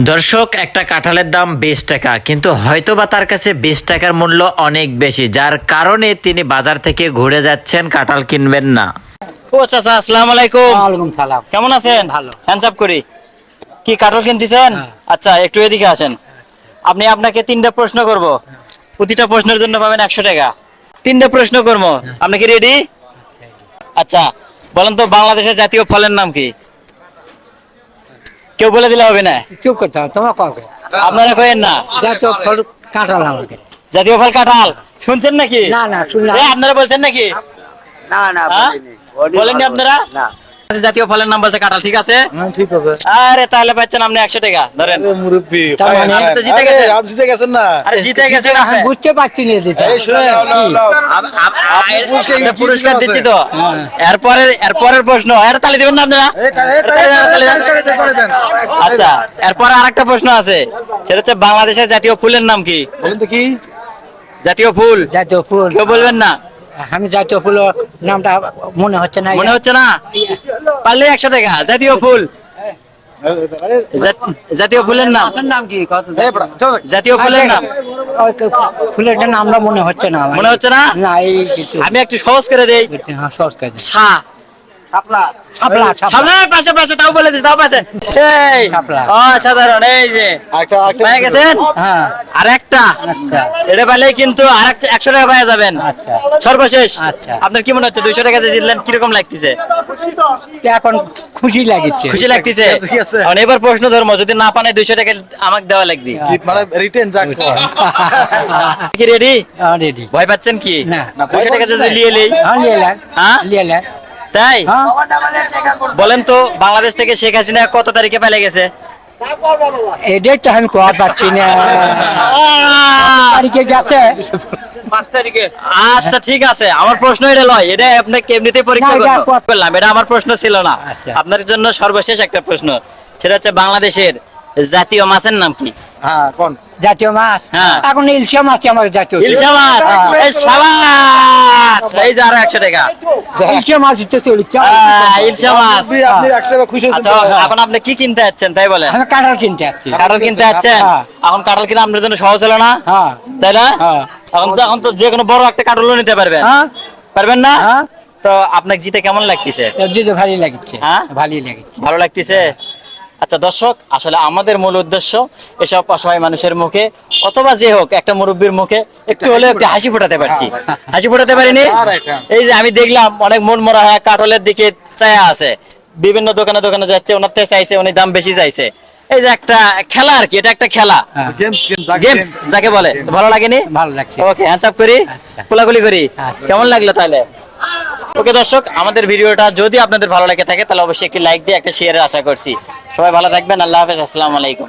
দর্শক একটা কাঁঠালের দাম বিশ টাকা কিন্তু হয়তো বা তার কাছে বিশ টাকার মূল্য অনেক বেশি যার কারণে তিনি বাজার থেকে ঘুরে যাচ্ছেন কাঁঠাল কিনবেন না। ও চাচা আসসালামু আলাইকুম। ওয়ালাইকুম সালাম। কেমন আছেন? ভালো। হ্যান্ডস আপ করি। কি কাঠল কিনতেছেন? হ্যাঁ। আচ্ছা একটু এদিকে আসেন। আপনি আপনাকে তিনটা প্রশ্ন করব। প্রতিটা প্রশ্নের জন্য পাবেন একশো টাকা। তিনটা প্রশ্ন করব। আপনি কি রেডি আচ্ছা বলেন তো বাংলাদেশের জাতীয় ফলের নাম কি? কেউ বলে দিলে হবে না? চুপ করতে হবে তোমার কবে? আপনারা কয়েন না। জাতীয় ফল কাঁঠাল আমাকে। জাতীয় ফল কাঁঠাল? শুনছেন নাকি? না না শুনলাম। আপনারা বলছেন নাকি? না না বলেনি। বলেননি আপনারা? না। জাতীয় ফলের নাম বলছে কাঁঠাল ঠিক আছে? ঠিক আছে। আরে তাহলে পাচ্ছেন আপনি একশো টাকা ধরেন। মুরব্বী তার আপনি তো জিতে গেছেন। আপনি জিতে গেছেন না। আরে জিতে গেছেন বুঝতে পারছি না যেটা এই শুনেন। আপ- আপ- আপনি পুরস্কার আপনি জিতে পুরস্কার আছে। দিচ্ছি তো এরপরের এরপরের প্রশ্ন এর তালি দিবেন না আপনারা? আচ্ছা এরপরে আরেকটা প্রশ্ন আছে। সেটা হচ্ছে বাংলাদেশের জাতীয় ফুলের নাম কি? বলুন তো কি? জাতীয় ফুল। জাতীয় ফুল। কেউ বলবেন না? আমি জাতীয় ফুল নামটা মনে হচ্ছে না। মনে হচ্ছে না? পারলে একশো টাকা জাতীয় ফুল। জাতীয় ফুলের নাম। নাম কি। জাতীয় ফুলের নাম। ফুলের নাম নামটা মনে হচ্ছে না। মনে হচ্ছে না? না এই আমি একটু সহজ করে দেই। হ্যাঁ সহজ করে। পাশে পাশে তাও বলে দিস তাও পাশে। এই অসাধারণ এই যে। আরেকটা আরেকটা পেয়ে গেছেন? হ্যাঁ। আর একটা। আচ্ছা। এটা পেলে কিন্তু আর একশো টাকা পাওয়া যাবেন। আচ্ছা। সর্বশেষ। আচ্ছা। আপনার কি মনে হচ্ছে দুইশো টাকা জিতলেন কীরকম লাগতেছে? এখন খুশি লাগছে? খুশি লাগতেছে? এখন এবার প্রশ্ন ধর্ম যদি না পানে দুইশো টাকা আমাকে দেওয়া লাগবে। মানে রিটেন যাক। কি রেডি রেডি ভয় পাচ্ছেন কি? না। দুইশো টাকা যদি লিয়ে হ্যাঁ লিয়ে লাগ হ্যাঁ? লিয়ে লাগ তাই? হ্যাঁ। বলেন তো বাংলাদেশ থেকে শেখ হাসিনা কত তারিখে পালিয়ে গেছে? এই ডেটটা আমি কয়া পাচ্ছি না। তারিখে গেছে আচ্ছা ঠিক আছে। আমার প্রশ্ন এটা লয় এটা আপনাকে এমনিতে পরীক্ষা না, এটা করব। পর- করলাম এটা আমার প্রশ্ন ছিল না। আচ্ছা। আপনার জন্য সর্বশেষ একটা প্রশ্ন সেটা হচ্ছে বাংলাদেশের জাতীয় মাছের নাম কি? হ্যাঁ জাতীয় মাছ? হ্যাঁ। এখন ইলশা মাছ আমার জাতীয়। ইলশা মাছ? হ্যাঁ। এই যে আরও একশো টাকা। আচ্ছা? এখন আপনি কি কিনতে যাচ্ছেন তাই বলেন? কাঁঠাল কিনতে যাচ্ছি। কাঁঠাল কিনতে যাচ্ছেন? হ্যাঁ। এখন কাঁঠাল কিনা আপনার জন্য সহজ হলো না? হ্যাঁ। তাই না? হ্যাঁ। এখন তো এখন তো যে কোনো বড় একটা কাঁঠালও নিতে পারবেন। পারবেন না? তো আপনাকে জিতে কেমন লাগতেছে? দিতে ভালোই লাগছে। হ্যাঁ? ভালোই লাগছে। ভালো লাগতেছে? আচ্ছা দর্শক আসলে আমাদের মূল উদ্দেশ্য এসব অসহায় মানুষের মুখে অথবা যে হোক একটা মুরব্বীর মুখে একটু হলেও একটু হাসি ফোটাতে পারছি। হাসি ফোটাতে পারিনি? এই যে আমি দেখলাম অনেক মন মরা হয় কাঠলের দিকে চায়া আছে। বিভিন্ন দোকানে দোকানে যাচ্ছে ওনার থেকে চাইছে উনি দাম বেশি চাইছে। এই যে একটা খেলা আর কি এটা একটা খেলা। হ্যাঁ। গেমস গেমস যাক বলে। ভালো লাগেনি? ভালো লাগছে। ওকে হ্যান্ডস আপ করি কোলাকুলি করি। আচ্ছা। কেমন লাগল তাহলে? ওকে দর্শক, আমাদের ভিডিওটা যদি আপনাদের ভালো লাগে থাকে, তাহলে অবশ্যই একটি লাইক দিয়ে একটা শেয়ারের আশা করছি। সবাই ভালো থাকবেন, আল্লাহ হাফেজ, আসসালামু আলাইকুম।